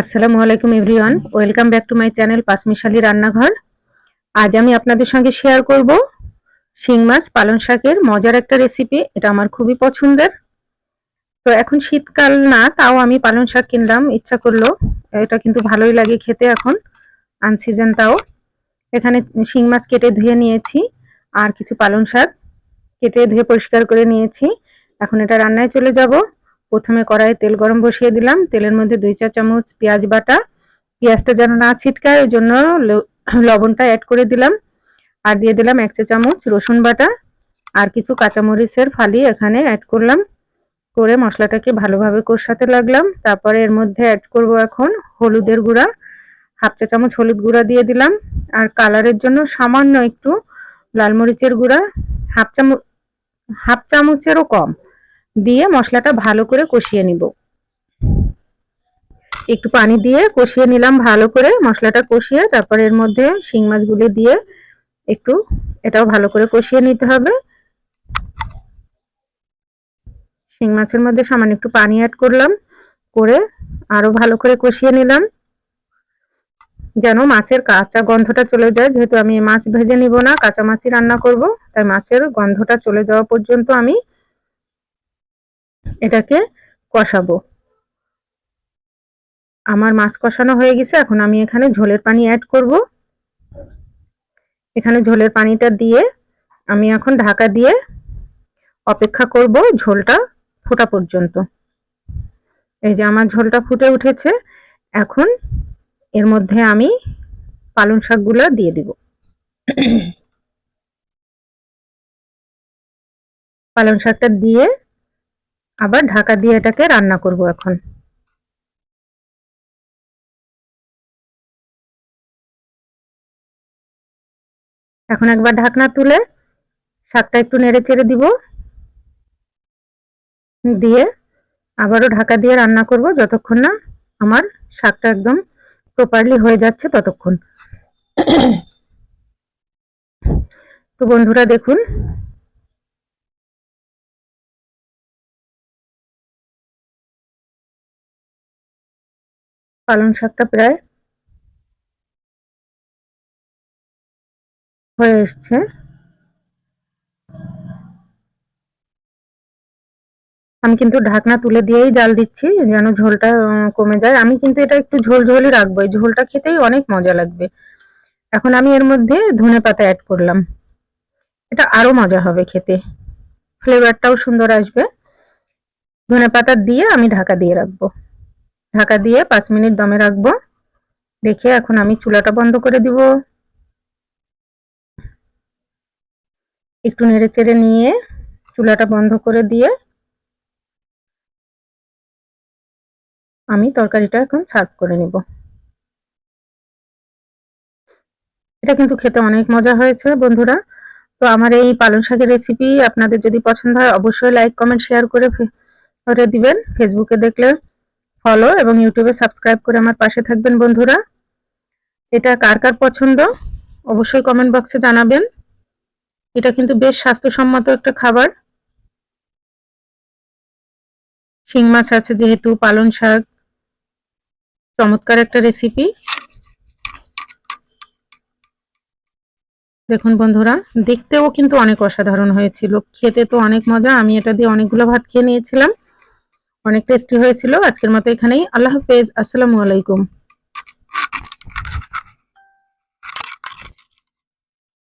আসসালামু আলাইকুম everyone. Welcome back to my channel Panchmishali Rannaghor. আজ আমি আপনাদের সঙ্গে শেয়ার করব শিং মাছ, পালং শাকের মজার একটা রেসিপি এটা আমার খুবই পছন্দের। তো এখন শীতকাল না, তাও আমি পালং শাক কিনলাম, ইচ্ছা করল। এটা কিন্তু ভালোই লাগে খেতে এখন আনসিজন তাও। এখানে শিং মাছ কেটে ধুয়ে নিয়েছি, আর কিছু পালং শাক কেটে ধুয়ে পরিষ্কার করে নিয়েছি। এখন এটা রান্নায় চলে যাব। প্রথমে কড়াইয়ে তেল গরম বসিয়ে দিলাম। তেলের মধ্যে দুই চা চামচ পেঁয়াজ বাটা। পেঁয়াজটা যেন না ছিটকায়, ওই জন্য লবণটা অ্যাড করে দিলাম। আর দিয়ে দিলাম এক চা চামচ রসুন বাটা। আর কিছু কাঁচামরিচের ফালি এখানে অ্যাড করলাম। করে মশলাটাকে ভালোভাবে কষাতে লাগলাম। তারপরে এর মধ্যে অ্যাড করব এখন হলুদের গুঁড়া। হাফ চা চামচ হলুদ গুঁড়া দিয়ে দিলাম। আর কালারের জন্য সামান্য একটু লাল মরিচের গুঁড়া। হাফ চামচ হাফ চামচেরও কম। দিয়ে মশলাটা ভালো করে কষিয়ে নিব। একটু পানি দিয়ে কষিয়ে নিলাম ভালো করে, মশলাটা কষিয়ে তারপর এর মধ্যে শিং মাছগুলি দিয়ে একটু এটাও ভালো করে কষিয়ে নিতে হবে। শিং মাছের মধ্যে সামান্য একটু পানি অ্যাড করলাম, করে আরও ভালো করে কষিয়ে নিলাম। যেন মাছের কাঁচা গন্ধটা চলে যায়, যেহেতু আমি মাছ ভেজে নিব না, কাঁচা মাছই রান্না করব, তাই মাছের গন্ধটা চলে যাওয়া পর্যন্ত আমি এটাকে কষাবো। আমার মাছ কষানো হয়ে গেছে, এখন আমি এখানে ঝোলের পানি অ্যাড করব। এখানে ঝোলের পানিটা দিয়ে আমি এখন ঢাকা দিয়ে অপেক্ষা করব ঝোলটা ফোটা পর্যন্ত। এই যে আমার ঝোলটা ফুটে উঠেছে, এখন এর মধ্যে আমি পালং শাকগুলো দিয়ে দিব। পালং শাকটা দিয়ে আবার ঢাকা দিয়ে এটাকে রান্না করব এখন। এখন একবার ঢাকনা তুলে শাকটা একটু নেড়ে চেড়ে দিব। দিয়ে আবারও ঢাকা দিয়ে রান্না করব যতক্ষণ না আমার শাকটা একদম প্রপারলি হয়ে যাচ্ছে ততক্ষণ। তো বন্ধুরা দেখুন পালং শাকটা প্রায় হয়ে এসছে। আমি কিন্তু ঢাকনা তুলে দিয়েই জাল দিচ্ছি, যেন ঝোলটা কমে যায়। আমি কিন্তু এটা একটু ঝোল ঝোলই রাখব। এই ঝোলটা খেতেই অনেক মজা লাগবে। এখন আমি এর মধ্যে ধনে পাতা অ্যাড করলাম। এটা আরও মজা হবে খেতে। ফ্লেভারটাও সুন্দর আসবে। ধনে পাতা দিয়ে আমি ঢাকা দিয়ে রাখব। ঢাকা দিয়ে পাঁচ মিনিট দমে রাখব। দেখে এখন আমি চুলাটা বন্ধ করে দিব। একটু নেড়ে চেড়ে নিয়ে চুলাটা বন্ধ করে দিয়ে আমি তরকারিটা এখন সার্ভ করে নিব। এটা কিন্তু খেতে অনেক মজা হয়েছে বন্ধুরা। তো আমার এই পালং শাকের রেসিপি আপনাদের যদি পছন্দ হয়, অবশ্যই লাইক কমেন্ট শেয়ার করে করে দিবেন। ফেসবুকে দেখলে ফলো এবং ইউটিউবে সাবস্ক্রাইব করে আমার পাশে থাকবেন বন্ধুরা। এটা কার কার পছন্দ? অবশ্যই কমেন্ট বক্সে জানাবেন। এটা কিন্তু বেশ স্বাস্থ্যসম্মত একটা খাবার। শিং মাছ আছে যেহেতু, পালং শাক। চমৎকার একটা রেসিপি দেখুন বন্ধুরা, দেখতেও কিন্তু অনেক অসাধারণ হয়েছিল। খেতে তো অনেক মজা, আমি এটা দিয়ে অনেকগুলো ভাত খেয়ে নিয়েছিলাম। অনেক টেস্টি হয়েছিল। আজকের মতো এখানেই। আল্লাহ হাফেজ। আসসালামু আলাইকুম।